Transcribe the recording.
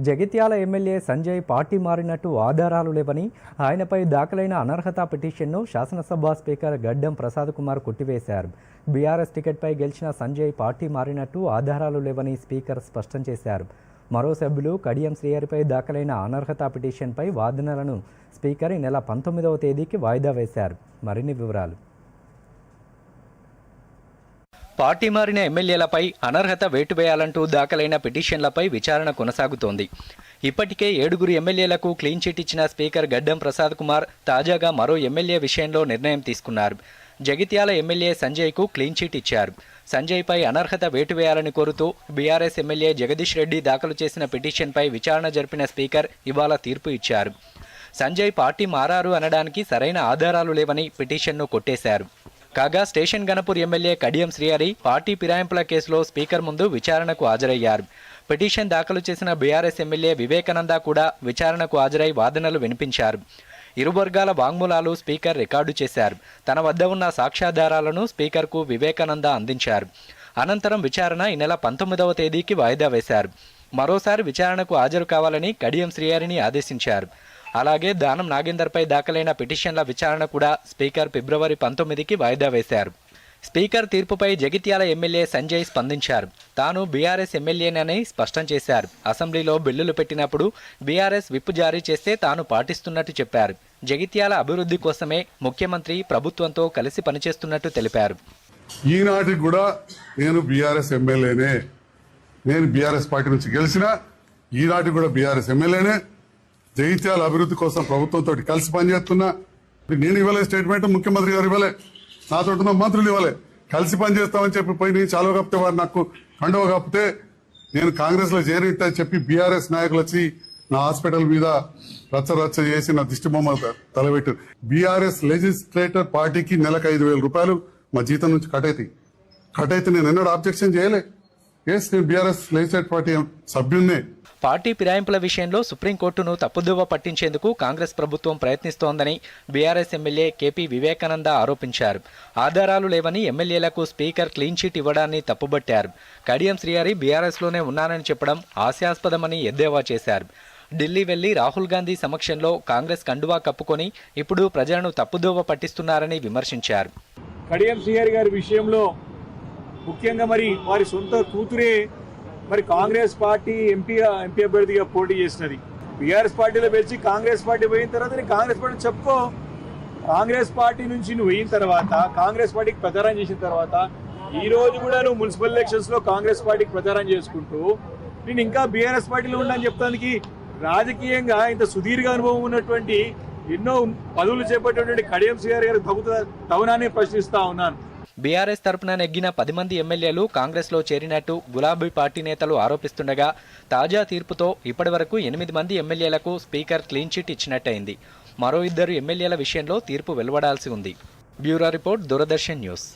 Jagtial MLA Sanjay party మారినట్టు ఆధారాలు లేవని ఆయనపై దాఖలైన అనర్హత పిటిషన్ను శాసనసభ స్పీకర్ గడ్డం ప్రసాద్ కుమార్ కొట్టివేశారు. బీఆర్ఎస్ టికెట్పై గెలిచిన సంజయ్ పార్టీ మారినట్టు ఆధారాలు లేవని స్పీకర్ స్పష్టం చేశారు. మరో సభ్యులు కడియం శ్రీహరిపై దాఖలైన అనర్హత పిటిషన్పై వాదనలను స్పీకర్ ఈ నెల పంతొమ్మిదవ తేదీకి వాయిదా వేశారు. మరిన్ని వివరాలు. పార్టీ మారిన ఎమ్మెల్యేలపై అనర్హత వేటు వేయాలంటూ దాఖలైన పిటిషన్లపై విచారణ కొనసాగుతోంది. ఇప్పటికే ఏడుగురు ఎమ్మెల్యేలకు క్లీన్ చిట్ ఇచ్చిన స్పీకర్ గడ్డం ప్రసాద్ కుమార్ తాజాగా మరో ఎమ్మెల్యే విషయంలో నిర్ణయం తీసుకున్నారు. జగిత్యాల ఎమ్మెల్యే సంజయ్కు క్లీన్ చిట్ ఇచ్చారు. సంజయ్పై అనర్హత వేటు వేయాలని కోరుతూ బీఆర్ఎస్ ఎమ్మెల్యే జగదీష్ రెడ్డి దాఖలు చేసిన పిటిషన్పై విచారణ జరిపిన స్పీకర్ ఇవాళ తీర్పు ఇచ్చారు. సంజయ్ పార్టీ మారారు అనడానికి సరైన ఆధారాలు లేవని పిటిషన్ను కొట్టేశారు. కాగా station Ghanpur MLA Kadiyam Srihari party ఫిరాయింపుల కేసులో స్పీకర్ ముందు విచారణకు హాజరయ్యారు. పిటిషన్ దాఖలు చేసిన బీఆర్ఎస్ ఎమ్మెల్యే వివేకానంద కూడా విచారణకు హాజరై వాదనలు వినిపించారు. ఇరు వర్గాల వాంగ్మూలాలు స్పీకర్ రికార్డు చేశారు. తన వద్ద ఉన్న సాక్ష్యాధారాలను స్పీకర్కు వివేకానంద అందించారు. అనంతరం విచారణ ఈ నెల పంతొమ్మిదవ తేదీకి వాయిదా వేశారు. మరోసారి విచారణకు హాజరు కావాలని కడియం శ్రీహరిని ఆదేశించారు. అలాగే దానం నాగేందర్పై దాఖలైన పిటిషన్ల విచారణ కూడా స్పీకర్ ఫిబ్రవరి పంతొమ్మిదికి వాయిదా వేశారు. స్పీకర్ తీర్పుపై జగిత్యాల ఎమ్మెల్యే సంజయ్ స్పందించారు. తాను బీఆర్ఎస్ ఎమ్మెల్యేనని స్పష్టం చేశారు. అసెంబ్లీలో బిల్లులు పెట్టినప్పుడు బీఆర్ఎస్ విప్పు జారీ చేస్తే తాను పాటిస్తున్నట్టు చెప్పారు. జగిత్యాల అభివృద్ధి కోసమే ముఖ్యమంత్రి ప్రభుత్వంతో కలిసి పనిచేస్తున్నట్టు తెలిపారు. ఈనాటికి కూడా నేను బీఆర్ఎస్ ఎమ్మెల్యేనే. నేను బీఆర్ఎస్ పార్టీ నుంచి గెలిచిన ఈనాటికి కూడా బీఆర్ఎస్ ఎమ్మెల్యేనే. జైత్యాల అభివృద్ధి కోసం ప్రభుత్వంతో కలిసి పనిచేస్తున్నా. నేను ఇవ్వలే స్టేట్మెంట్ ముఖ్యమంత్రి గారు ఇవ్వలే. నాతో ఉన్న మంత్రులు ఇవ్వలే. కలిసి పనిచేస్తామని చెప్పి పోయి నేను చాలువ కప్పితే వారు నాకు కండవ కప్పితే నేను కాంగ్రెస్లో చేరితే చెప్పి బీఆర్ఎస్ నాయకులు వచ్చి నా హాస్పిటల్ మీద రచ్చ రచ్చ చేసి నా దిష్టి బొమ్మ తలబెట్టారు బీఆర్ఎస్ లెజిస్లేటర్ పార్టీకి నెలకు ఐదు వేల రూపాయలు మా జీతం నుంచి కట్ అవుతాయి కట్ అయితే నేను ఎన్నడూ ఆబ్జెక్షన్ చేయలే. ఎస్ నేను బీఆర్ఎస్ పార్టీ సభ్యున్నే. పార్టీ ఫిరాయింపుల విషయంలో సుప్రీంకోర్టును తప్పుదోవ పట్టించేందుకు కాంగ్రెస్ ప్రభుత్వం ప్రయత్నిస్తోందని బీఆర్ఎస్ ఎమ్మెల్యే కేపీ వివేకానంద ఆరోపించారు. ఆధారాలు లేవని ఎమ్మెల్యేలకు స్పీకర్ క్లీన్ చిట్ ఇవ్వడాన్ని తప్పుబట్టారు. కడియం శ్రీహరి బీఆర్ఎస్లోనే ఉన్నానని చెప్పడం హాస్యాస్పదమని ఎద్దేవా చేశారు. ఢిల్లీ వెళ్ళి రాహుల్ గాంధీ సమక్షంలో కాంగ్రెస్ కండువా కప్పుకొని ఇప్పుడు ప్రజలను తప్పుదోవ పట్టిస్తున్నారని విమర్శించారు. కడియం శ్రీహరి గారి విషయంలో ముఖ్యంగా మరి వారి సొంత కూతురే మరి కాంగ్రెస్ పార్టీ ఎంపీ ఎంపీ అభ్యర్థిగా పోటీ చేసినది. బీఆర్ఎస్ పార్టీలో పెంచి కాంగ్రెస్ పార్టీ పోయిన తర్వాత నేను కాంగ్రెస్ పార్టీ చెప్పుకో. కాంగ్రెస్ పార్టీ నుంచి నువ్వు పోయిన తర్వాత కాంగ్రెస్ పార్టీకి ప్రచారం చేసిన తర్వాత ఈ రోజు కూడా నువ్వు మున్సిపల్ ఎలక్షన్స్లో కాంగ్రెస్ పార్టీకి ప్రచారం చేసుకుంటూ నేను ఇంకా బీఆర్ఎస్ పార్టీలో ఉండని చెప్తానికి రాజకీయంగా ఇంత సుదీర్ఘ అనుభవం ఉన్నటువంటి ఎన్నో పదవులు చేపట్టినటువంటి కడియం శ్రీహరి గారి తగుత తవనాన్ని ప్రశ్నిస్తా ఉన్నాను. బీఆర్ఎస్ తరపున నెగ్గిన పది మంది ఎమ్మెల్యేలు కాంగ్రెస్లో చేరినట్టు గులాబీ పార్టీ నేతలు ఆరోపిస్తుండగా తాజా తీర్పుతో ఇప్పటివరకు ఎనిమిది మంది ఎమ్మెల్యేలకు స్పీకర్ క్లీన్ చిట్ ఇచ్చినట్టయింది. మరో ఇద్దరు ఎమ్మెల్యేల విషయంలో తీర్పు వెలువడాల్సి ఉంది. Bureau report Doordarshan news.